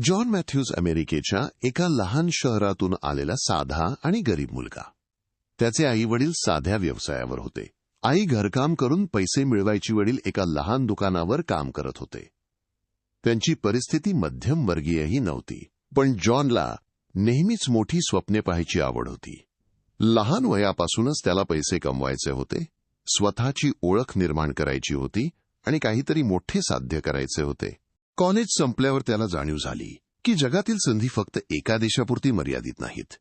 John Matthews अमेरिकेच्या एका लहान शहरातून आलेला साधा आणि गरीब मुलगा. त्याचे आई वडील साध्या व्यवसायावर होते. आई घरकाम करून पैसे मिळवायची वडील एका लहान दुकानावर काम करत होते. त्यांची परिस्थिती मध्यमवर्गीयही नव्हती पण जॉनला नेहमीच मोठी स्वप्ने पाहायची आवड होती. लहान वयापासूनच त्याला पैसे कमवायचे होते स्वतःची ओळख निर्माण करायची होती आणि काहीतरी मोठे साध्य करायचे होते. कॉलेज संपल्यावर त्याला जाणीव झाली की जगातील संधी फक्त एका देशापुरती मर्यादित नाहीत.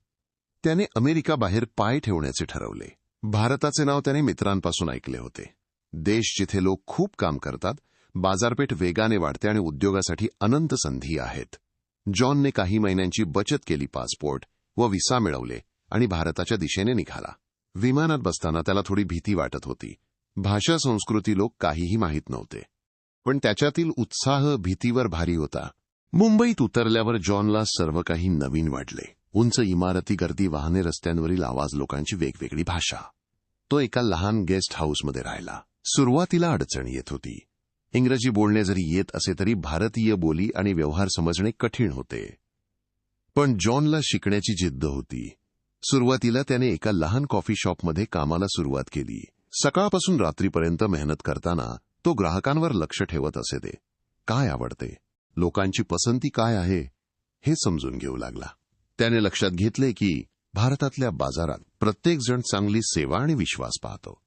त्याने अमेरिका बाहेर पाय ठेवण्याचे ठरवले. भारताचे नाव त्याने मित्रांपासून ऐकले होते. देश जिथे लोक खूप काम करतात बाजारपेठ वेगाने वाढते आणि उद्योगासाठी अनंत संधी आहेत. जॉनने काही महिन्यांची बचत केली पासपोर्ट व विसा मिळवले आणि भारताच्या दिशेने निघाला. विमानात बसताना त्याला थोडी भीती वाटत होती. भाषा संस्कृती लोक काहीही माहीत नव्हते. पण त्याच्यातील उत्साह भीतीवर भारी होता. मुंबईत उतरल्यावर जॉनला सर्व काही नवीन वाटले. उंच इमारती गर्दी वाहने रस्त्यांवरील आवाज लोकांची वेगवेगळी भाषा. तो एका लहान गेस्ट हाऊसमध्ये राहिला. सुरुवातीला अडचण येत होती. इंग्रजी बोलणे जरी येत असे तरी भारतीय बोली आणि व्यवहार समजणे कठीण होते. पण जॉनला शिकण्याची जिद्द होती. सुरुवातीला त्याने एका लहान कॉफी शॉपमध्ये कामाला सुरुवात केली. सकाळपासून रात्रीपर्यंत मेहनत करताना तो ग्राहकांवर लक्ष ठेवत असे ते काय आवडते? लोकांची पसंती काय आहे? हे समजून घेऊ लागला. त्याने लक्षात घेतले की भारतातल्या बाजारात प्रत्येकजण चांगली सेवा आणि विश्वास पाहतो.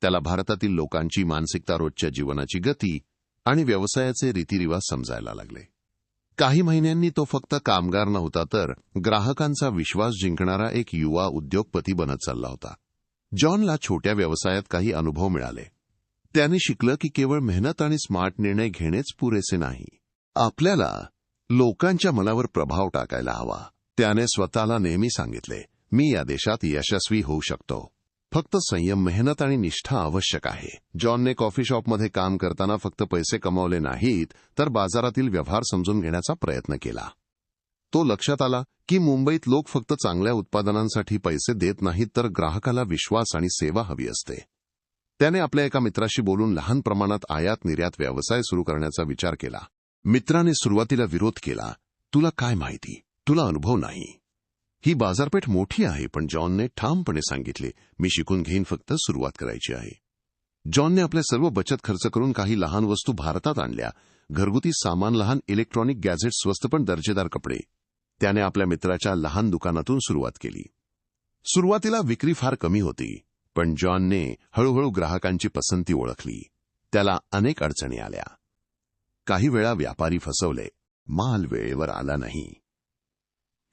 त्याला भारतातील लोकांची मानसिकता रोजच्या जीवनाची गती आणि व्यवसायाचे रीतिरिवाज समजायला लागले. काही महिन्यांनी तो फक्त कामगार नव्हता तर ग्राहकांचा विश्वास जिंकणारा एक युवा उद्योगपती बनत चालला होता. जॉनला छोट्या व्यवसायात काही अनुभव मिळाले. त्याने शिकलं की केवळ मेहनत आणि स्मार्ट निर्णय घेणेच पुरेसे नाही. आपल्याला लोकांच्या मनावर प्रभाव टाकायला हवा. त्याने स्वतःला नेहमी सांगितले मी या देशात यशस्वी होऊ शकतो. फक्त संयम मेहनत आणि निष्ठा आवश्यक आहे. जॉनने कॉफी शॉपमध्ये काम करताना फक्त पैसे कमावले नाहीत तर बाजारातील व्यवहार समजून घेण्याचा प्रयत्न केला. तो लक्षात आला की मुंबईत लोक फक्त चांगल्या उत्पादनांसाठी पैसे देत नाहीत तर ग्राहकाला विश्वास आणि सेवा हवी असते. त्याने आपल्या एका मित्राशी बोलून लहान प्रमाणात आयात निर्यात व्यवसाय सुरू करण्याचा विचार केला. मित्राने सुरुवातीला विरोध केला तुला काय माहिती? तुला अनुभव नाही. ही बाजारपेठ मोठी आहे पण जॉनने ठामपणे सांगितले मी शिकून घेईन फक्त सुरुवात करायची आहे. जॉनने आपले सर्व बचत खर्च करून काही लहान वस्तू भारतात आणल्या. घरगुती सामान लहान इलेक्ट्रॉनिक गॅझेट स्वस्त पण दर्जेदार कपडे. त्याने आपल्या मित्राच्या लहान दुकानातून सुरुवात केली. सुरुवातीला विक्री फार कमी होती. पण जॉनने हळूहळू ग्राहकांची पसंती ओळखली. त्याला अनेक अडचणी आल्या. काही वेळा व्यापारी फसवले. माल वेळेवर आला नाही.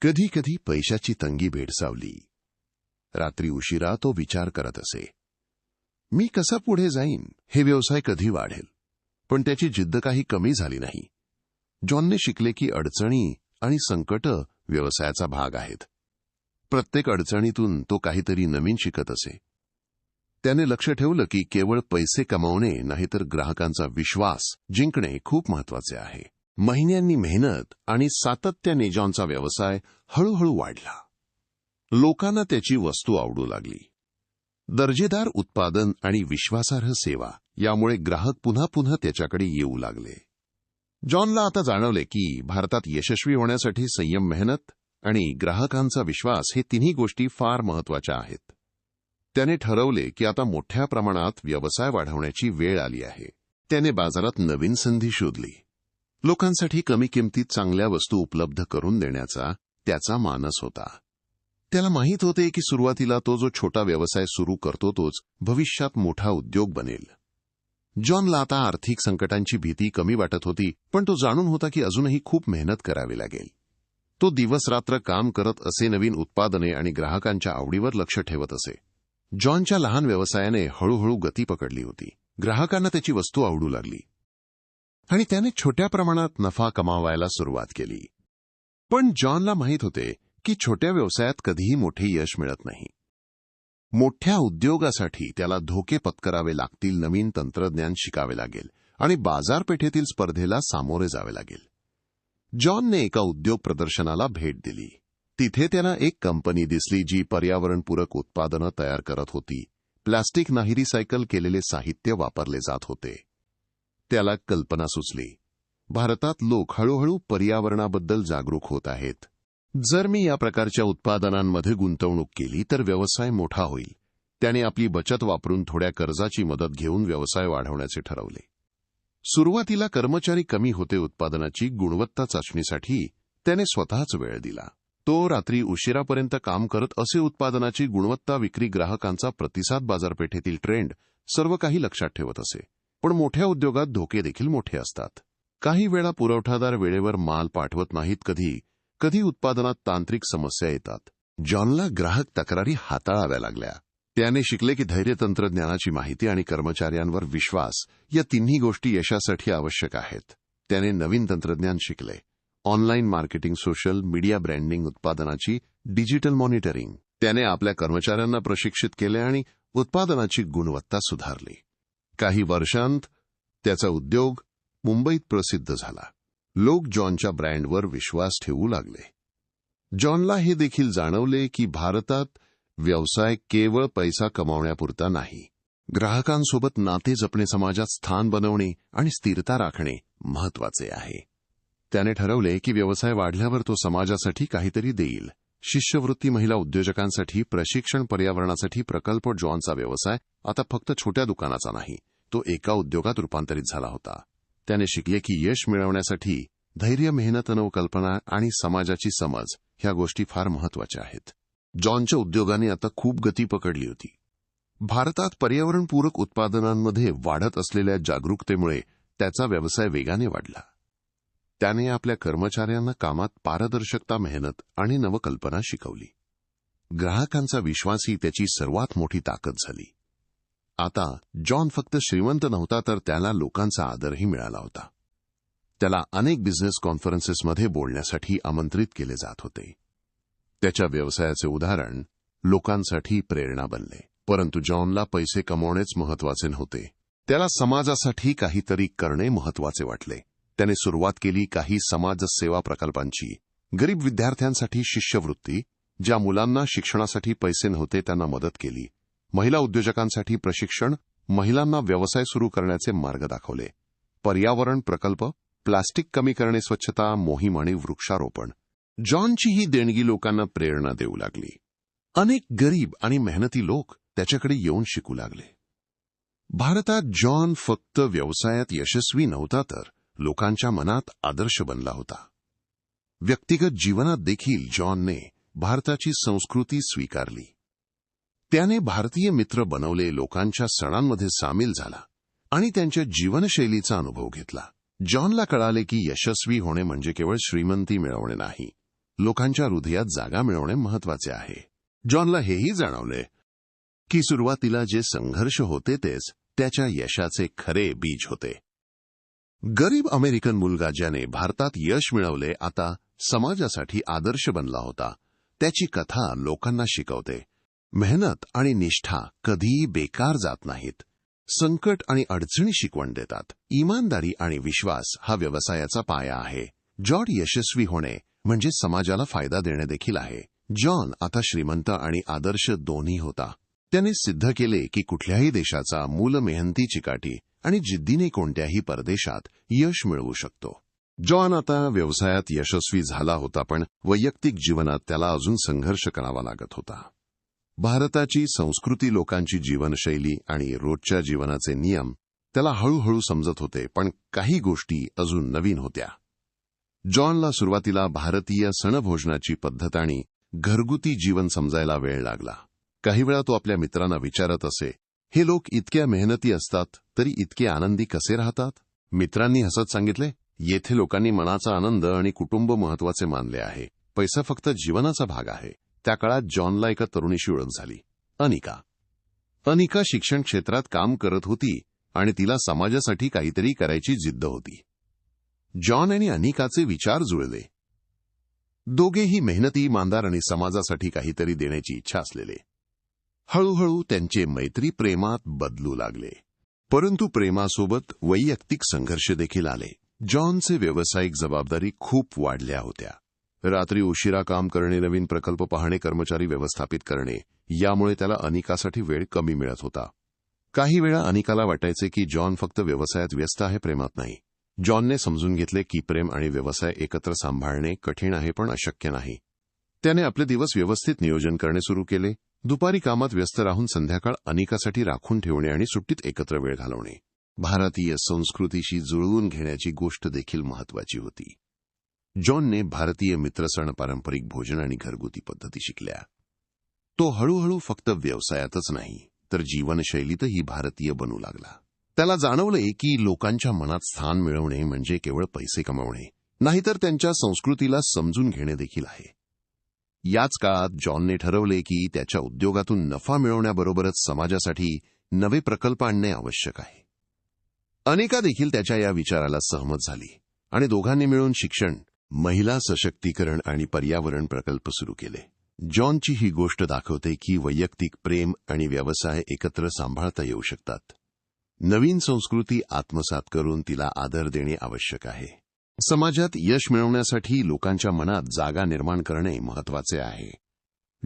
कधी कधी पैशाची तंगी भेडसावली. रात्री उशिरा तो विचार करत असे. मी कसा पुढे जाईन? हे व्यवसाय कधी वाढेल? पण त्याची जिद्द काही कमी झाली नाही. जॉनने शिकले की अडचणी आणि संकट व्यवसायाचा भाग आहेत. प्रत्येक अडचणीतून तो काहीतरी नवीन शिकत असे. त्याने लक्ष ठेवलं की केवळ पैसे कमावणे नाही तर ग्राहकांचा विश्वास जिंकणे खूप महत्त्वाचे आहे. महिन्यांनी मेहनत आणि सातत्याने जॉनचा व्यवसाय हळूहळू वाढला. लोकांना त्याची वस्तू आवडू लागली. दर्जेदार उत्पादन आणि विश्वासार्ह सेवा यामुळे ग्राहक पुन्हा पुन्हा त्याच्याकडे येऊ लागले. जॉनला आता जाणवले की भारतात यशस्वी होण्यासाठी संयम मेहनत आणि ग्राहकांचा विश्वास हे तिन्ही गोष्टी फार महत्त्वाच्या आहेत. त्याने ठरवले की आता मोठ्या प्रमाणात व्यवसाय वाढवण्याची वेळ आली आहे. त्याने बाजारात नवीन संधी शोधली. लोकांसाठी कमी किमतीत चांगल्या वस्तू उपलब्ध करून देण्याचा त्याचा मानस होता. त्याला माहीत होते की सुरुवातीला तो जो छोटा व्यवसाय सुरू करतो तोच भविष्यात मोठा उद्योग बनेल. जॉनला आता आर्थिक संकटांची भीती कमी वाटत होती पण तो जाणून होता की अजूनही खूप मेहनत करावी लागेल. तो दिवस रात्र काम करत असे नवीन उत्पादने आणि ग्राहकांच्या आवडीवर लक्ष ठेवत असे. जॉनच्या लहान व्यवसायाने हळूहळू गती पकडली होती. ग्राहकांना त्याची वस्तू आवडू लागली. आणि त्याने छोट्या प्रमाणात नफा कमावायला सुरुवात केली. पण जॉनला माहीत होते की छोट्या व्यवसायात कधीही मोठे यश मिळत नाही. मोठ्या उद्योगासाठी त्याला धोके पत्करावे लागतील नवीन तंत्रज्ञान शिकावे लागेल आणि बाजारपेठेतील स्पर्धेला सामोरे जावे लागेल. जॉनने एका उद्योग प्रदर्शनाला भेट दिली. तिथे त्यांना एक कंपनी दिसली जी पर्यावरणपूरक उत्पादनं तयार करत होती. प्लास्टिक नाही रिसायकल केलेले साहित्य वापरले जात होते. त्याला कल्पना सुचली. भारतात लोक हळूहळू पर्यावरणाबद्दल जागरूक होत आहेत. जर मी या प्रकारच्या उत्पादनांमध्ये गुंतवणूक केली तर व्यवसाय मोठा होईल. त्याने आपली बचत वापरून थोड्या कर्जाची मदत घेऊन व्यवसाय वाढवण्याचे ठरवले. सुरुवातीला कर्मचारी कमी होते उत्पादनाची गुणवत्ता चाचणीसाठी त्याने स्वतःच वेळ दिला. तो रात्री उशिरापर्यंत काम करत असे उत्पादनाची गुणवत्ता विक्री ग्राहकांचा प्रतिसाद बाजारपेठेतील ट्रेंड सर्व काही लक्षात ठेवत असे. पण मोठ्या उद्योगात धोके देखील मोठे असतात. काही वेळा पुरवठादार वेळेवर माल पाठवत नाहीत कधी कधी उत्पादनात तांत्रिक समस्या येतात. जॉनला ग्राहक तक्रारी हाताळाव्या लागल्या. त्याने शिकले की धैर्य तंत्रज्ञानाची माहिती आणि कर्मचाऱ्यांवर विश्वास या तिन्ही गोष्टी यशासाठी आवश्यक आहेत. त्याने नवीन तंत्रज्ञान शिकले. Online marketing social media branding उत्पादनाची डिजिटल मॉनिटरिंग. त्याने आपल्या कर्मचाऱ्यांना प्रशिक्षित केले आणि उत्पादनाची गुणवत्ता सुधारली. काही वर्षांत त्याचा उद्योग मुंबईत प्रसिद्ध झाला. लोक जॉनच्या ब्रँडवर विश्वास ठेवू लागले. जॉनला हे देखील जाणवले की भारतात व्यवसाय केवळ पैसा कमावण्यापुरता नाही. ग्राहकांसोबत नाते जपणे समाजात स्थान बनवणे आणि स्थिरता राखणे महत्त्वाचे आहे. त्याने ठरवले की व्यवसाय वाढल्यावर तो समाजासाठी काहीतरी देईल. शिष्यवृत्ती महिला उद्योजकांसाठी प्रशिक्षण पर्यावरणासाठी प्रकल्प जॉनचा व्यवसाय आता फक्त छोट्या दुकानाचा नाही तो एका उद्योगात रूपांतरित झाला होता. त्याने शिकले की यश मिळवण्यासाठी धैर्य मेहनत नवकल्पना आणि समाजाची समज ह्या गोष्टी फार महत्त्वाच्या आहेत. जॉनच्या उद्योगाने आता खूप गती पकडली होती. भारतात पर्यावरणपूरक उत्पादनांमध्ये वाढत असलेल्या जागरूकतेमुळे त्याचा व्यवसाय वेगाने वाढला. त्याने आपल्या कर्मचाऱ्यांना कामात पारदर्शकता मेहनत आणि नवकल्पना शिकवली. ग्राहकांचा विश्वास ही त्याची सर्वात मोठी ताकद झाली. आता जॉन फक्त श्रीमंत नव्हता तर त्याला लोकांचा आदरही मिळाला होता. त्याला अनेक बिझनेस कॉन्फरन्सेसमध्ये बोलण्यासाठी आमंत्रित केले जात होते. त्याच्या व्यवसायाचे उदाहरण लोकांसाठी प्रेरणा बनले. परंतु जॉनला पैसे कमवणेच महत्त्वाचे नव्हते. त्याला समाजासाठी काहीतरी करणे महत्त्वाचे वाटले. त्याने सुरुवात केली काही समाजसेवा प्रकल्पांची. गरीब विद्यार्थ्यांसाठी शिष्यवृत्ती ज्या मुलांना शिक्षणासाठी पैसे नव्हते त्यांना मदत केली. महिला उद्योजकांसाठी प्रशिक्षण महिलांना व्यवसाय सुरू करण्याचे मार्ग दाखवले. पर्यावरण प्रकल्प प्लास्टिक कमी करणे स्वच्छता मोहीम आणि वृक्षारोपण. जॉनची ही देणगी लोकांना प्रेरणा देऊ लागली. अनेक गरीब आणि मेहनती लोक त्याच्याकडे येऊन शिकू लागले. भारतात जॉन फक्त व्यवसायात यशस्वी नव्हता तर लोकांच्या मनात आदर्श बनला होता. व्यक्तिगत जीवनात देखील जॉनने भारताची संस्कृती स्वीकारली. त्याने भारतीय मित्र बनवले लोकांच्या सणांमध्ये सामील झाला आणि त्यांच्या जीवनशैलीचा अनुभव घेतला. जॉनला कळाले की यशस्वी होणे म्हणजे केवळ श्रीमंती मिळवणे नाही लोकांच्या हृदयात जागा मिळवणे महत्त्वाचे आहे. जॉनला हेही जाणवले की सुरुवातीला जे संघर्ष होते तेच त्याच्या यशाचे खरे बीज होते. गरीब अमेरिकन मुलगा ज्याने भारतात यश मिळवले आता समाजासाठी आदर्श बनला होता. त्याची कथा लोकांना शिकवते. मेहनत आणि निष्ठा कधीही बेकार जात नाहीत. संकट आणि अडचणी शिकवण देतात. इमानदारी आणि विश्वास हा व्यवसायाचा पाया आहे. जॉड यशस्वी होणे म्हणजे समाजाला फायदा देणे देखील आहे. जॉन आता श्रीमंत आणि आदर्श दोन्ही होता. त्याने सिद्ध केले की कुठल्याही देशाचा मूल मेहनती चिकाटी आणि जिद्दीने कोणत्याही परदेशात यश मिळवू शकतो. जॉन आता व्यवसायात यशस्वी झाला होता पण वैयक्तिक जीवनात त्याला अजून संघर्ष करावा लागत होता. भारताची संस्कृती लोकांची जीवनशैली आणि रोजच्या जीवनाचे नियम त्याला हळूहळू समजत होते पण काही गोष्टी अजून नवीन होत्या. जॉनला सुरुवातीला भारतीय सणभोजनाची पद्धत आणि घरगुती जीवन समजायला वेळ लागला. काही वेळा तो आपल्या मित्रांना विचारत असे हे लोक इतक्या मेहनती असतात तरी इतके आनंदी कसे राहतात? मित्रांनी हसत सांगितले येथे लोकांनी मनाचा आनंद आणि कुटुंब महत्त्वाचे मानले आहे. पैसा फक्त जीवनाचा भाग आहे. त्या काळात जॉनला एका तरुणीशी ओळख झाली. अनिका. अनिका शिक्षण क्षेत्रात काम करत होती आणि तिला समाजासाठी काहीतरी करायची जिद्द होती. जॉन आणि अनिकाचे विचार जुळले. दोघेही मेहनती मानदार आणि समाजासाठी काहीतरी देण्याची इच्छा असलेले. हळूहळू त्यांचे मैत्री प्रेमात बदलू लागले. परंतु प्रेमासोबत वैयक्तिक संघर्ष देखील आले. जॉनचे व्यावसायिक जबाबदारी खूप वाढल्या होत्या. रात्री उशिरा काम करणे नवीन प्रकल्प पाहणे कर्मचारी व्यवस्थापित करणे यामुळे त्याला अनिकासाठी वेळ कमी मिळत होता. काही वेळा अनिकाला वाटायचे की जॉन फक्त व्यवसायात व्यस्त आहे प्रेमात नाही. जॉनने समजून घेतले की प्रेम आणि व्यवसाय एकत्र सांभाळणे कठीण आहे पण अशक्य नाही. त्याने आपले दिवस व्यवस्थित नियोजन करणे सुरू केले. दुपारी कामात व्यस्त राहून संध्याकाळ अनेकासाठी राखून ठेवणे आणि सुट्टीत एकत्र वेळ घालवणे. भारतीय संस्कृतीशी जुळवून घेण्याची गोष्ट देखील महत्वाची होती. जॉनने भारतीय मित्रसण पारंपरिक भोजन आणि घरगुती पद्धती शिकल्या. तो हळूहळू फक्त व्यवसायातच नाही तर जीवनशैलीतही भारतीय बनू लागला. त्याला जाणवले की लोकांच्या मनात स्थान मिळवणे म्हणजे केवळ पैसे कमवणे नाहीतर त्यांच्या संस्कृतीला समजून घेणे देखील आहे. याच काळात जॉनने ठरवले की त्याच्या उद्योगातून नफा मिळवण्याबरोबरच समाजासाठी नवे प्रकल्प आणणे आवश्यक आहे. अनेका देखील त्याच्या या विचाराला सहमत झाली आणि दोघांनी मिळून शिक्षण महिला सशक्तीकरण आणि पर्यावरण प्रकल्प सुरू केले. जॉनची ही गोष्ट दाखवते की वैयक्तिक प्रेम आणि व्यवसाय एकत्र सांभाळता येऊ शकतात. नवीन संस्कृती आत्मसात करून तिला आदर देणे आवश्यक आहे. समाजात यश मिळवण्यासाठी लोकांच्या मनात जागा निर्माण करणे महत्त्वाचे आहे.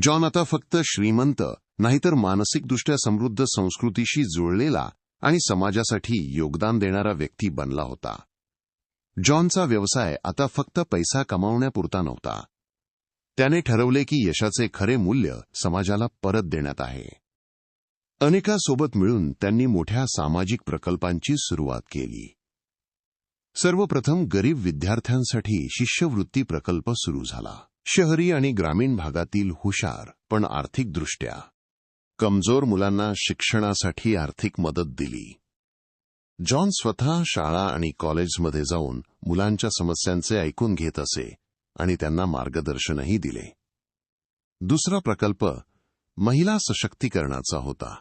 जॉन आता फक्त श्रीमंत नाहीतर मानसिकदृष्ट्या समृद्ध संस्कृतीशी जुळलेला आणि समाजासाठी योगदान देणारा व्यक्ती बनला होता. जॉनचा व्यवसाय आता फक्त पैसा कमावण्यापुरता नव्हता. त्याने ठरवले की यशाचे खरे मूल्य समाजाला परत देण्यात आहे. अनेकासोबत मिळून त्यांनी मोठ्या सामाजिक प्रकल्पांची सुरुवात केली. सर्वप्रथम गरीब विद्यार्थ्यांसाठी शिष्यवृत्ती प्रकल्प सुरू झाला. शहरी आणि ग्रामीण भागातील हुशार पण आर्थिकदृष्ट्या कमजोर मुलांना शिक्षणासाठी आर्थिक मदत दिली. जॉन स्वतः शाळा आणि कॉलेजमध्ये जाऊन मुलांच्या समस्यांचे ऐकून घेत असे आणि त्यांना मार्गदर्शनही दिले. दुसरा प्रकल्प महिला सशक्तीकरणाचा होता.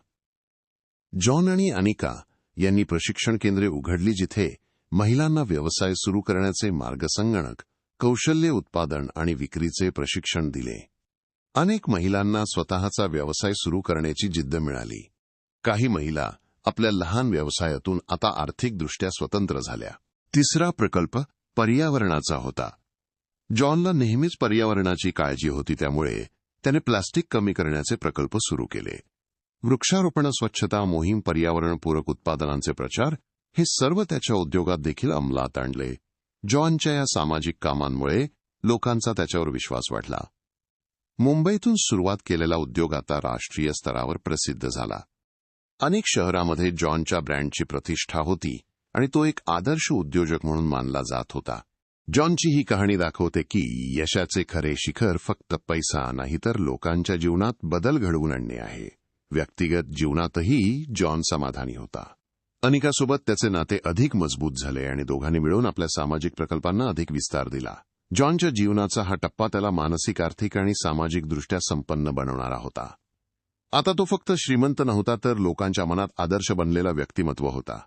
जॉन आणि अनिका यांनी प्रशिक्षण केंद्रे उघडली जिथे महिलांना व्यवसाय सुरू करण्याचे मार्गसंगणक कौशल्य उत्पादन आणि विक्रीचे प्रशिक्षण दिले. अनेक महिलांना स्वतःचा व्यवसाय सुरू करण्याची जिद्द मिळाली. काही महिला आपल्या लहान व्यवसायातून आता आर्थिकदृष्ट्या स्वतंत्र झाल्या. तिसरा प्रकल्प पर्यावरणाचा होता. जॉनला नेहमीच पर्यावरणाची काळजी होती त्यामुळे त्याने प्लास्टिक कमी करण्याचे प्रकल्प सुरू केले. वृक्षारोपण स्वच्छता मोहीम पर्यावरणपूरक उत्पादनांचे प्रचार हे सर्व त्याच्या उद्योगात देखील अंमलात आणले. जॉनच्या या सामाजिक कामांमुळे लोकांचा त्याच्यावर विश्वास वाढला. मुंबईतून सुरुवात केलेला उद्योग आता राष्ट्रीय स्तरावर प्रसिद्ध झाला. अनेक शहरामध्ये जॉनच्या ब्रँडची प्रतिष्ठा होती आणि तो एक आदर्श उद्योजक म्हणून मानला जात होता. जॉनची ही कहाणी दाखवते की यशाचे खरे शिखर फक्त पैसा नाही तर लोकांच्या जीवनात बदल घडवून आणणे आहे. व्यक्तिगत जीवनातही जॉन समाधानी होता. अनिकासोबत त्याचे नाते अधिक मजबूत झाले आणि दोघांनी मिळून आपल्या सामाजिक प्रकल्पांना अधिक विस्तार दिला. जॉनच्या जीवनाचा हा टप्पा त्याला मानसिक आर्थिक आणि सामाजिकदृष्ट्या संपन्न बनवणारा होता. आता तो फक्त श्रीमंत नव्हता तर लोकांच्या मनात आदर्श बनलेला व्यक्तिमत्व होता.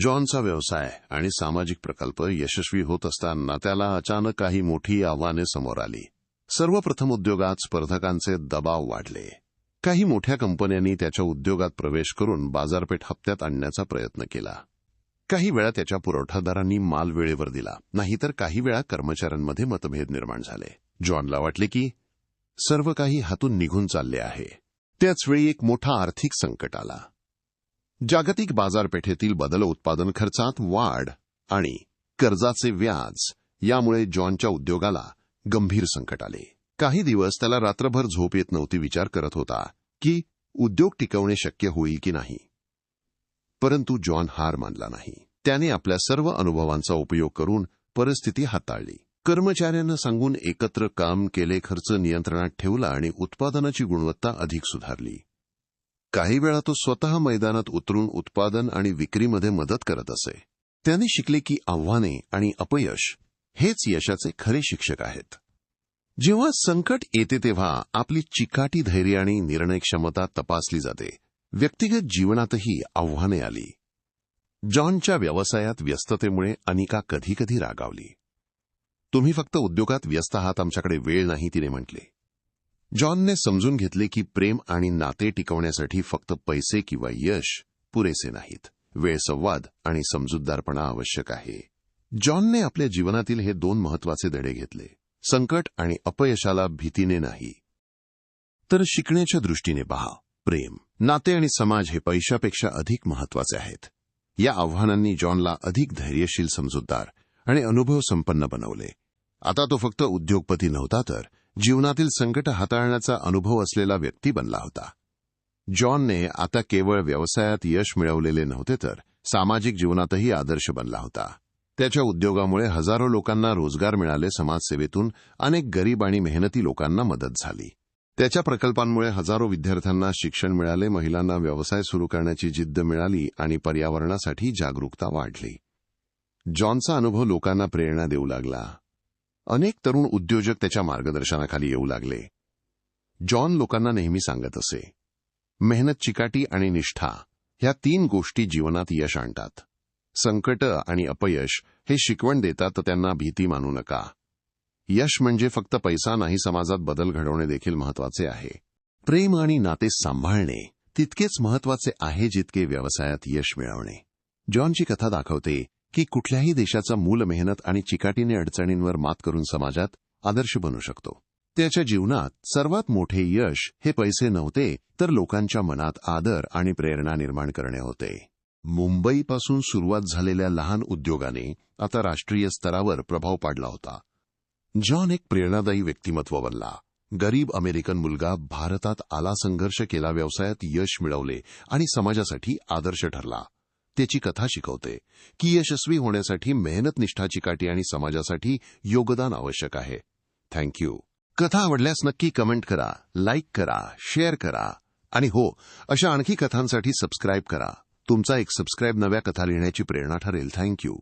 जॉनचा व्यवसाय आणि सामाजिक प्रकल्प यशस्वी होत असताना त्याला अचानक काही मोठी आव्हाने समोर आली. सर्वप्रथम उद्योगात स्पर्धकांचे दबाव वाढले. काही मोठ्या कंपन्यांनी त्याच्या उद्योगात प्रवेश करून बाजारपेठ हप्त्यात आणण्याचा प्रयत्न केला. काही वेळा त्याच्या पुरवठादारांनी माल वेळेवर दिला नाहीतर काही वेळा कर्मचाऱ्यांमध्ये मतभेद निर्माण झाले. जॉनला वाटले की सर्व काही हातून निघून चालले आहे. त्याचवेळी एक मोठा आर्थिक संकट आला. जागतिक बाजारपेठेतील बदल उत्पादन खर्चात वाढ आणि कर्जाचे व्याज यामुळे जॉनच्या उद्योगाला गंभीर संकट आले. काही दिवस त्याला रात्रभर झोप येत नव्हती विचार करत होता की उद्योग टिकवणे शक्य होईल की नाही. परंतु जॉन हार मानला नाही. त्याने आपल्या सर्व अनुभवांचा उपयोग करून परिस्थिती हाताळली. कर्मचाऱ्यांना सांगून एकत्र काम केले खर्च नियंत्रणात ठेवला आणि उत्पादनाची गुणवत्ता अधिक सुधारली. काही वेळा तो स्वतः मैदानात उतरून उत्पादन आणि विक्रीमध्ये मदत करत असे. त्याने शिकले की आव्हाने आणि अपयश हेच यशाचे खरे शिक्षक आहेत. जेव्हा संकट येते तेव्हा आपली चिकाटी धैर्य आणि निर्णय क्षमता तपासली जाते. व्यक्तिगत जीवनातही आव्हाने आली. जॉनच्या व्यवसायात व्यस्ततेमुळे अनिका कधी कधी रागावली. तुम्ही फक्त उद्योगात व्यस्त आहात आमच्याकडे वेळ नाही तिने म्हटले. जॉनने समजून घेतले की प्रेम आणि नाते टिकवण्यासाठी फक्त पैसे किंवा यश पुरेसे नाहीत. वेळ संवाद आणि समजूतदारपणा आवश्यक आहे. जॉनने आपल्या जीवनातील हे दोन महत्त्वाचे धडे घेतले. संकट आणि अपयशाला भीतीने नाही. तर शिकण्याच्या दृष्टीने पहा. प्रेम नाते आणि समाज हे पैशापेक्षा अधिक महत्त्वाचे आहेत. या आव्हानांनी जॉनला अधिक धैर्यशील समजूतदार आणि अनुभव संपन्न बनवले. आता तो फक्त उद्योगपती नव्हता तर जीवनातील संकट हाताळण्याचा अनुभव असलेला व्यक्ती बनला होता. जॉनने आता केवळ व्यवसायात यश मिळवलेले नव्हते तर सामाजिक जीवनातही आदर्श बनला होता. त्याच्या उद्योगामुळे हजारो लोकांना रोजगार मिळाले समाजसेवेतून अनेक गरीब आणि मेहनती लोकांना मदत झाली. त्याच्या प्रकल्पांमुळे हजारो विद्यार्थ्यांना शिक्षण मिळाले महिलांना व्यवसाय सुरू करण्याची जिद्द मिळाली आणि पर्यावरणासाठी जागरूकता वाढली. जॉनचा अनुभव लोकांना प्रेरणा देऊ लागला. अनेक तरुण उद्योजक त्याच्या मार्गदर्शनाखाली येऊ लागले. जॉन लोकांना नेहमी सांगत असे मेहनत चिकाटी आणि निष्ठा ह्या तीन गोष्टी जीवनात यश आणतात. संकट आणि अपयश हे शिकवण देतात त्यांना भीती मानू नका. यश म्हणजे फक्त पैसा नाही समाजात बदल घडवणे देखील महत्त्वाचे आहे. प्रेम आणि नाते सांभाळणे तितकेच महत्त्वाचे आहे जितके व्यवसायात यश मिळवणे. जॉनची कथा दाखवते की कुठल्याही देशाचा मूल मेहनत आणि चिकाटीने अडचणींवर मात करून समाजात आदर्श बनू शकतो. त्याच्या जीवनात सर्वात मोठे यश हे पैसे नव्हते तर लोकांच्या मनात आदर आणि प्रेरणा निर्माण करणे होते. मुंबईपासून सुरुवात झालेल्या लहान उद्योगाने आता राष्ट्रीय स्तरावर प्रभाव पाडला होता. जॉन एक प्रेरणादायी व्यक्तिमत्व बनला. गरीब अमेरिकन मुलगा भारतात आला संघर्ष केला व्यवसायात यश मिळवले आणि समाजासाठी आदर्श ठरला. त्याची कथा शिकवते की यशस्वी होण्यासाठी मेहनत निष्ठा चिकाटी आणि समाजासाठी योगदान आवश्यक आहे. थँक्यू कथा आवडल्यास नक्की कमेंट करा लाईक करा शेअर करा आणि हो अशा आणखी कथांसाठी सबस्क्राईब करा. तुमचा एक सबस्क्राईब नव्या कथा लिहिण्याची प्रेरणा ठरेल. थँक्यू